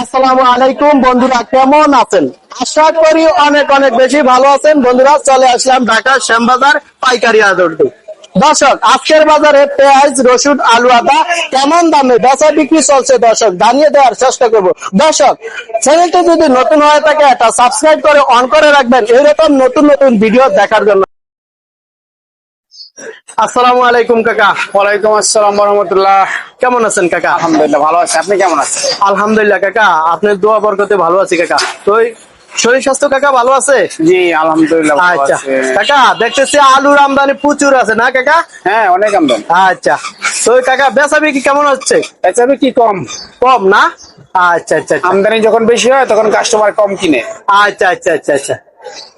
আসসালামু আলাইকুম, বন্ধুরা, কেমন আছেন? আশা করি অনেক অনেক বেশি ভালো আছেন। বন্ধুরা, চলে আসলাম ঢাকা পাইকারি আদরটি দর্শক, আজকের বাজারে পেঁয়াজ, রসুন আলু আদা কেমন দামে বেচা বিক্রি চলছে? দর্শক, জানিয়ে দেওয়ার চেষ্টা করব। দর্শক, চ্যানেলটি যদি নতুন হয়ে থাকে, এটা সাবস্ক্রাইব করে অন করে রাখবেন। এইরকম নতুন নতুন ভিডিও দেখার জন্য। আসসালামু আলাইকুম কাকা। ওয়ালাইকুম আসসালাম রহমতুল্লাহ কেমন আছেন কাকা? আলহামদুলিল্লাহ ভালো আছে। আপনি কেমন আছেন? আলহামদুলিল্লাহ কাকা। আপনার দোয়া বরকতে ভালো আছি কাকা। তো শরীর স্বাস্থ্য কাকা ভালো আছে? জি আলহামদুলিল্লাহ আচ্ছা। কাকা দেখতেছি আলুর আমদানি প্রচুর আছে না কাকা? হ্যাঁ অনেক আমদানি। আচ্ছা। তো কাকা বেচা বিক্রি কেমন হচ্ছে? এছাড়া কি কম। কম না? আচ্ছা আচ্ছা আচ্ছা। আমদানি যখন বেশি হয় তখন কাস্টমার কম কিনে। আচ্ছা আচ্ছা আচ্ছা আচ্ছা।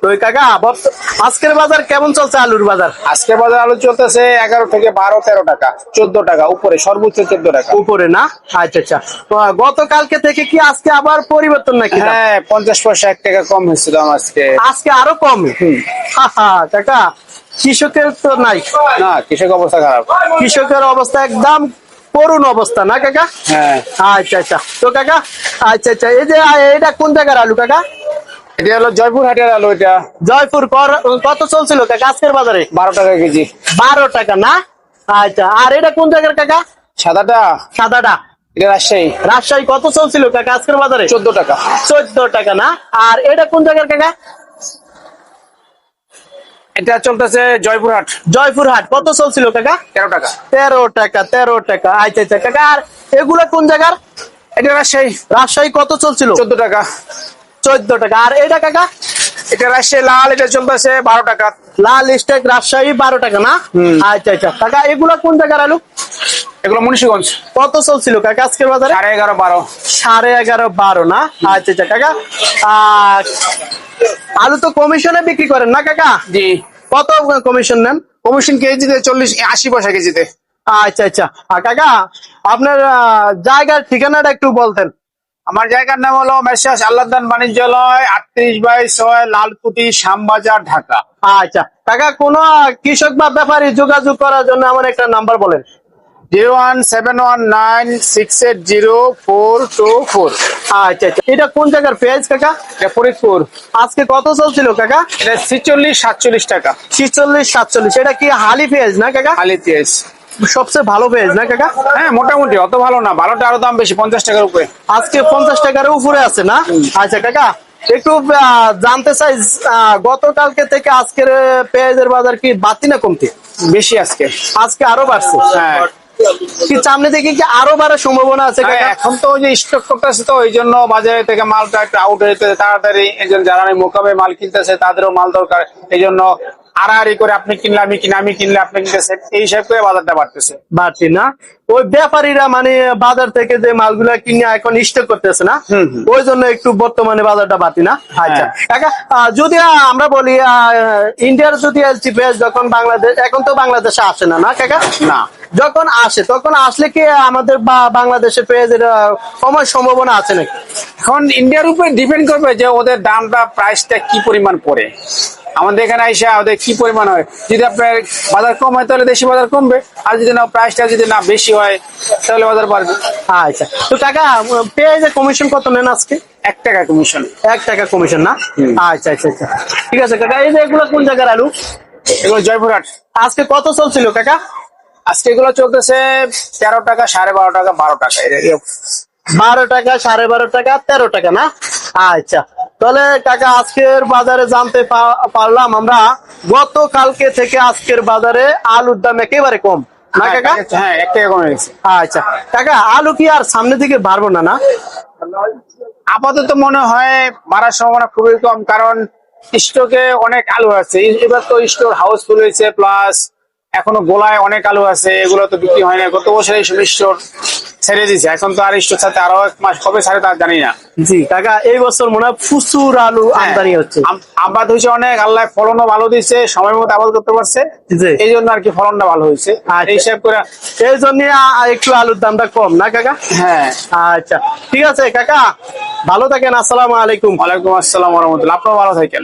তো কাকা আজকের বাজার কেমন চলছে আলুর বাজার? আজকে বাজার আলু চলতেছে এগারো থেকে বারো তেরো টাকা চোদ্দ টাকা উপরে সর্বোচ্চ চোদ্দ টাকা। উপরে না? আচ্ছা আচ্ছা। গতকালকে থেকে কি আজকে আবার পরিবর্তন নাকি? হ্যাঁ পঞ্চাশ পয়সা এক টাকা কম হয়েছে দাম আজকে। আজকে আরও কম? কাকা কৃষকের তো নাই। না কৃষক অবস্থা খারাপ। কৃষকের অবস্থা একদম করুণ অবস্থা না কাকা? হ্যাঁ। আচ্ছা আচ্ছা। তো কাকা আচ্ছা আচ্ছা। এই যে এটা কোন জায়গার আলু কাকা? এটা হলো জয়পুর হাটের আলু এটা। জয়পুর কর- কত চলছিল কাকা আজকের বাজারে? বারো টাকা কেজি। বারো টাকা না? আচ্ছা আর এটা কোন জায়গার কাকা? সাদাটা। সাদাটা। এটা রাজশাহী। রাজশাহী কত চলছিল কাকা আজকের বাজারে? চোদ্দ টাকা। চোদ্দ টাকা না? আর এটা কোন জায়গার কাকা? এটা চলতেছে জয়পুর হাট জয়পুর হাট কত চলছিল কাকা? তেরো টাকা। তেরো টাকা তেরো টাকা। আচ্ছা আচ্ছা কাকা আর এগুলা কোন জায়গার? এটা রাজশাহী। রাজশাহী কত চলছিল? চোদ্দ টাকা। চোদ্দ টাকা। আর এটা কাকা এটা রাজশাহী লাল এটা চলতেছে বারো টাকা। লাল স্টেক রাজশাহী বারো টাকা না? আচ্ছা আচ্ছা। কাকা এগুলা কোন জায়গার আলু? এগুলো মুন্সিগঞ্জ। কত চলছিল কাকা আজকের বাজারে? সাড়ে এগারো বারো। সাড়ে এগারো বারো না? আচ্ছা আচ্ছা কাকা। আলু তো কমিশনে বিক্রি করেন না কাকা? জি। কত কমিশন নেন? কমিশন কেজিতে চল্লিশ আশি পয়সা কেজিতে। আচ্ছা আচ্ছা। কাকা আপনার জায়গার ঠিকানাটা একটু বলতেন। আমার জায়গার নাম হলো মেসাস আল্লাহদান বাণিজ্যালয় আটত্রিশ বাই ছয় লালকুটি শ্যামবাজার ঢাকা। আচ্ছা কাকা কোন কৃষক বা ব্যাপারী যোগাযোগ করার জন্য আমার একটা নাম্বার বলেন। Zero one seven one nine six eight zero four two four. আচ্ছা আচ্ছা এটা কোন জায়গার পেঁয়াজ কাকা? এটা ফরিদপুর। আজকে কত চলছিল কাকা? এটা ছিচল্লিশ সাতচল্লিশ টাকা। ছিচল্লিশ সাতচল্লিশ এটা কি হালি পেঁয়াজ না কাকা? হালি পেঁয়াজ। সবচেয়ে ভালো পেঁয়াজ না কাকা? হ্যাঁ মোটামুটি অত ভালো না। ভালোটা আরও দাম বেশি পঞ্চাশ টাকার উপরে। আজকে পঞ্চাশ টাকার উপরে আছে না? আচ্ছা কাকা একটু জানতে চাই গতকালকে থেকে আজকের পেঁয়াজের বাজার কি বাড়তি না কমতি? বেশি আজকে। আজকে আরও বাড়ছে? হ্যাঁ। কি সামনে থেকে কি আরও বাড়ার সম্ভাবনা আছে হ্যাঁ, এখন তো ওই যে স্টক করতেছে তো ওই জন্য বাজারে থেকে মালটা একটু আউট হইতে তাড়াতাড়ি এই জন্য যারা মোকামে মাল কিনতেছে তাদেরও মাল দরকার। এই জন্য আড়াআড়ি করে আপনি কিনলে আমি কিনে আমি কিনলে আপনি কিনতেছেন এই হিসাব করে বাজারটা বাড়তেছে। বাড়তি না? ওই ব্যাপারীরা মানে বাজার থেকে যে মালগুলা কিনে এখন স্টক করতেছে না। ওই জন্য একটু বর্তমানে বাজারটা বাড়তি না? আচ্ছা। হ্যাঁ। আহ, যদি আমরা বলি ইন্ডিয়ার যদি পেঁয়াজ যখন বাংলাদেশ এখন তো বাংলাদেশে আসে না না কাকা? না। যখন আসে তখন আসলে কি আমাদের বা- বাংলাদেশে পেঁয়াজের কমার সম্ভাবনা আছে নাকি? এখন ইন্ডিয়ার উপরে ডিপেন্ড করবে যে ওদের দামটা প্রাইসটা কি পরিমাণ পড়ে। আমাদের এখানে আইসা ওদের কি পরিমাণ হয়? যদি আপনার বাজার কম হয় তাহলে দেশি বাজার কমবে। আর যদি না প্রাইসটা যদি না বেশি হয় তাহলে বাজার বাড়বে। আচ্ছা। তো টাকা পেঁয়াজের কমিশন কত নেন আজকে? এক টাকা কমিশন এক টাকা কমিশন না? আচ্ছা আচ্ছা আচ্ছা। ঠিক আছে কাকা এই যে এগুলো কোন জায়গার আলু? এগুলো জয়পুরহাট। আজকে কত চলছিল কাকা? আজকে এগুলো চলতেছে তেরো টাকা সাড়ে বারো টাকা বারো টাকা। বারো টাকা সাড়ে বারো টাকা তেরো টাকা না? আচ্ছা। তাহলে কাকা আজকের বাজারে জানতে পারলাম আমরা গতকালকে থেকে আজকের বাজারে আলুর দাম একেবারে কম। না কাকা? হ্যাঁ এক টাকা কমে গেছে। আচ্ছা। কাকা আলু কি আর সামনের দিকে বাড়বো না না? আপাতত মনে হয় বাড়ার সম্ভাবনা খুবই কম কারণ স্টকে অনেক আলু আছে। এবার তো স্টোর হাউসফুল হয়েছে প্লাস এখনও গোলায় অনেক আলু আছে এগুলো তো বিক্রি হয় না গত বছর এইসব স্টোর ছেড়ে দিয়েছে এখন তো আর স্টোর সাথে আরও এক মাস কবে ছাড়ে তা জানি না। জি কাকা এই বছর মনে হয় প্রচুর আলু হ্যাঁ, আমদানি হচ্ছে। আবাদ হয়েছে অনেক আল্লাহ ফলনও ভালো দিচ্ছে সময় মতো আবাদ করতে পারছে। এই জন্য আর কি ফলনটা ভালো হয়েছে। আর আচ্ছা। এই হিসাব করে এই জন্য একটু আলুর দামটা কম না কাকা? হ্যাঁ। আচ্ছা ঠিক আছে কাকা ভালো থাকেন আসসালামু আলাইকুম। ওয়ালাইকুম আসসালাম রহমতুল্লাহ। আপনার ভালো থাকেন।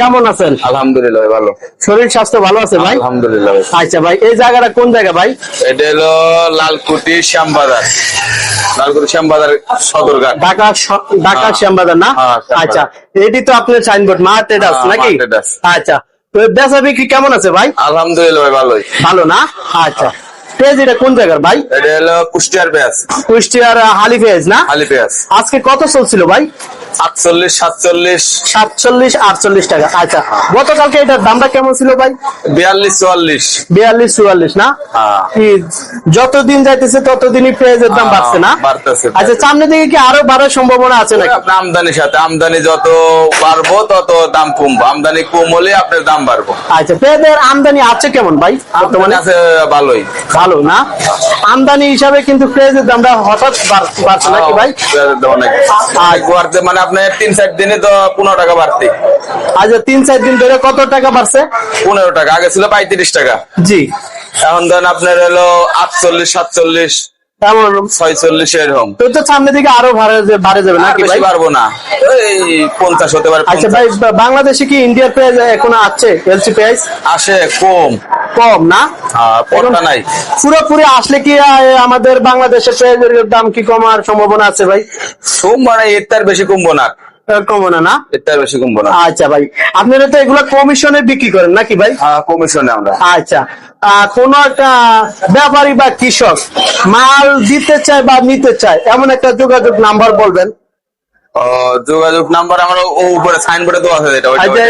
কেমন আছেন? আলহামদুলিল্লাহ ভালো। শরীর স্বাস্থ্য ভালো আছে ভাই? আলহামদুলিল্লাহ আচ্ছা ভাই এই জায়গাটা কোন জায়গা ভাই? এটা হলো লালকুটি শ্যামবাজার। লালকুটি শ্যামবাজার সদরঘাট। ঢাকা ঢাকা হ্যাঁ। শ্যামবাজার না? হ্যাঁ, আচ্ছা এটি তো আপনার সাইনবোর্ড মা ট্রেডার্স হ্যাঁ, নাকি? আচ্ছা তো বিক্রি কেমন আছে ভাই? আলহামদুলিল্লাহ ভালোই। ভালো না? আচ্ছা। পেঁয়াজ এটা কোন জায়গার ভাই? এটা হলো কুষ্টিয়ার পেঁয়াজ কুষ্টিয়ার হালি পেঁয়াজ না? আলি পেঁয়াজ আজকে কত চলছিল ভাই? আটচল্লিশ সাতচল্লিশ। সাতচল্লিশ আটচল্লিশ টাকা। আচ্ছা গতকালকে এটার দামটা কেমন ছিল ভাই? বিয়াল্লিশ চুয়াল্লিশ। বিয়াল্লিশ চুয়াল্লিশ না? হ্যাঁ। যতদিন যাইতেছে ততদিনই পেঁয়াজের দাম হ্যাঁ, বাড়ছে না? বাড়তেছে। আচ্ছা সামনের দিকে কি আরও বাড়ার সম্ভাবনা আছে নাকি? আমদানির সাথে আমদানি যত বাড়বো তত দাম কমবো। আমদানি কম হলে আপনার দাম বাড়বো। আচ্ছা পেঁয়াজের আমদানি আছে কেমন ভাই বর্তমানে? আছে ভালোই। ভালো না। আমদানি হিসাবে কিন্তু পেঁয়াজের দামটা হঠাৎ বাড়ছে নাকি ভাই? পেঁয়াজের দাম অনেক বাড়তে মানে আপনার তিন চার দিনে তো পনেরো টাকা বাড়তি আচ্ছা তিন চার দিন ধরে কত টাকা বাড়ছে? পনেরো টাকা আগে ছিল পঁয়ত্রিশ টাকা। জি। এখন ধরেন আপনার হলো আটচল্লিশ সাতচল্লিশ এমন ছয়চল্লিশ এরকম তো তো সামনের দিকে আরও বাড়ে যাবে আর ভাই? পারব না। হতে পারে 50 ভাই বা- বাংলাদেশে কি ইন্ডিয়ার পেঁয়াজ এখন আছে এলসি পেঁয়াজ আসে কম। কম না? হ্যাঁ, নাই। পুরোপুরি আসলে কি আমাদের বাংলাদেশের পেঁয়াজের দাম কি কমার সম্ভাবনা আছে ভাই? সোমবার এর তার বেশি কমবো না। কমবে না না? এর বেশি কমবো না। আচ্ছা ভাই আপনারা তো এগুলো কমিশনে বিক্রি করেন নাকি ভাই? হ্যাঁ কমিশনে আমরা। আচ্ছা আহ, কোন একটা ব্যাপারী বা কৃষক মাল দিতে চায় বা নিতে চায় এমন একটা যোগাযোগ নাম্বার বলবেন। যোগাযোগ নাম্বার আমার উপরে সাইনবোর্ডে দেওয়া আছে এটা আচ্ছা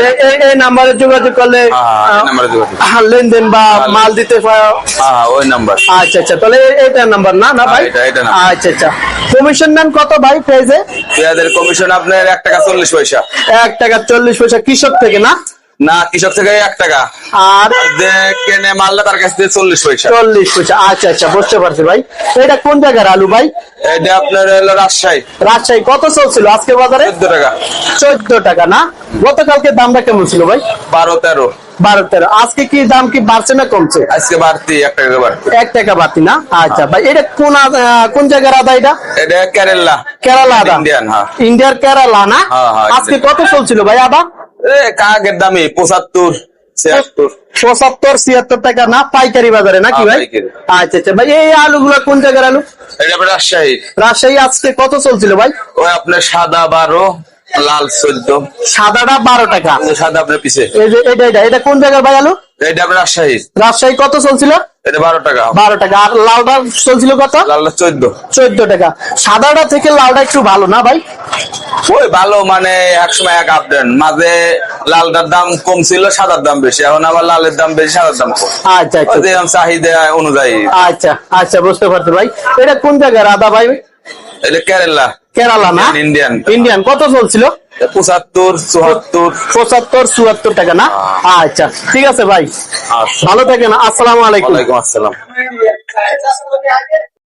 এই- নাম্বারে যোগাযোগ করলে হ্যাঁ, আহ, নাম্বারে যোগাযোগ। লেনদেন বা মাল দিতে পারো। হ্যাঁ ওই নাম্বার। আচ্ছা আচ্ছা তাহলে এটা নাম্বার না না ভাই? হ্যাঁ, এটা- এটা না আচ্ছা আচ্ছা। কমিশন নেন কত ভাই পেজে পেঁয়াজের কমিশন আপনার এক টাকা চল্লিশ পয়সা। এক টাকা চল্লিশ পয়সা কৃষক থেকে না? না কৃষক থেকে এক টাকা। আর কেনে মারলে তার কাছ থেকে চল্লিশ পয়সা। চল্লিশ পয়সা। আচ্ছা আচ্ছা বুঝতে পারছি ভাই। এটা কোন জায়গার আলু ভাই? এটা আপনার হলো রাজশাহী। রাজশাহী। কত চলছিল আজকে বাজারে? চোদ্দ টাকা। চোদ্দ টাকা না? গতকালকে দামটা কেমন ছিল ভাই? বারো তেরো। বারো তেরো। আজকে কি দাম কি বাড়ছে না কমছে? আজকে বাড়তি এক টাকা বাড়তি। এক টাকা বাড়তি না? আচ্ছা ভাই এটা কোন কোন জায়গার আদা এটা? এটা কেরালা। কেরালা আদা। ইন্ডিয়ান হ্যাঁ। ইন্ডিয়ার কেরালা না? হ্যাঁ, হ্যাঁ, আজকে কত চলছিল ভাই আদা? এ কাগের দামি? পঁচাত্তর ছিয়াত্তর। পঁচাত্তর ছিয়াত্তর টাকা না পাইকারি বাজারে নাকি হ্যাঁ, ভাই? আচ্ছা আচ্ছা ভাই এই আলুগুলো কোন জায়গার আলু? এটা রাজশাহী। রাজশাহী আজকে কত চলছিল ভাই? ওই আপনার সাদা বারো লাল চোদ্দ। সাদাটা বারো টাকা। সাদা আপনার পিছে। এটা এটা এটা কোন জায়গার ভাই আলু? এটা রাজশাহী। রাজশাহী কত চলছিল? এটা বারো টাকা। বারো টাকা। আর লালটা চলছিল কত? লালটা চোদ্দ। চোদ্দ টাকা। সাদাটা থেকে লালটা একটু ভালো না ভাই? ওই ভালো মানে এক সময় এক মাঝে লালটার দাম কম ছিল সাদার দাম বেশি। এখন আবার লালের দাম বেশি সাদার দাম কম। আচ্ছা আচ্ছা। চাহিদা অনুযায়ী। আচ্ছা আচ্ছা বুঝতে পারছি ভাই। এটা কোন জায়গার আদা ভাই? এটা কেরালা। কেরালা না? ইন্ডিয়ান ইন্ডিয়ান কত চলছিল? পঁচাত্তর চুয়াত্তর। পঁচাত্তর চুয়াত্তর টাকা না? আচ্ছা ঠিক আছে ভাই। আচ্ছা। ভালো থাকেন আসসালাম আলাইকুম। আসসালাম।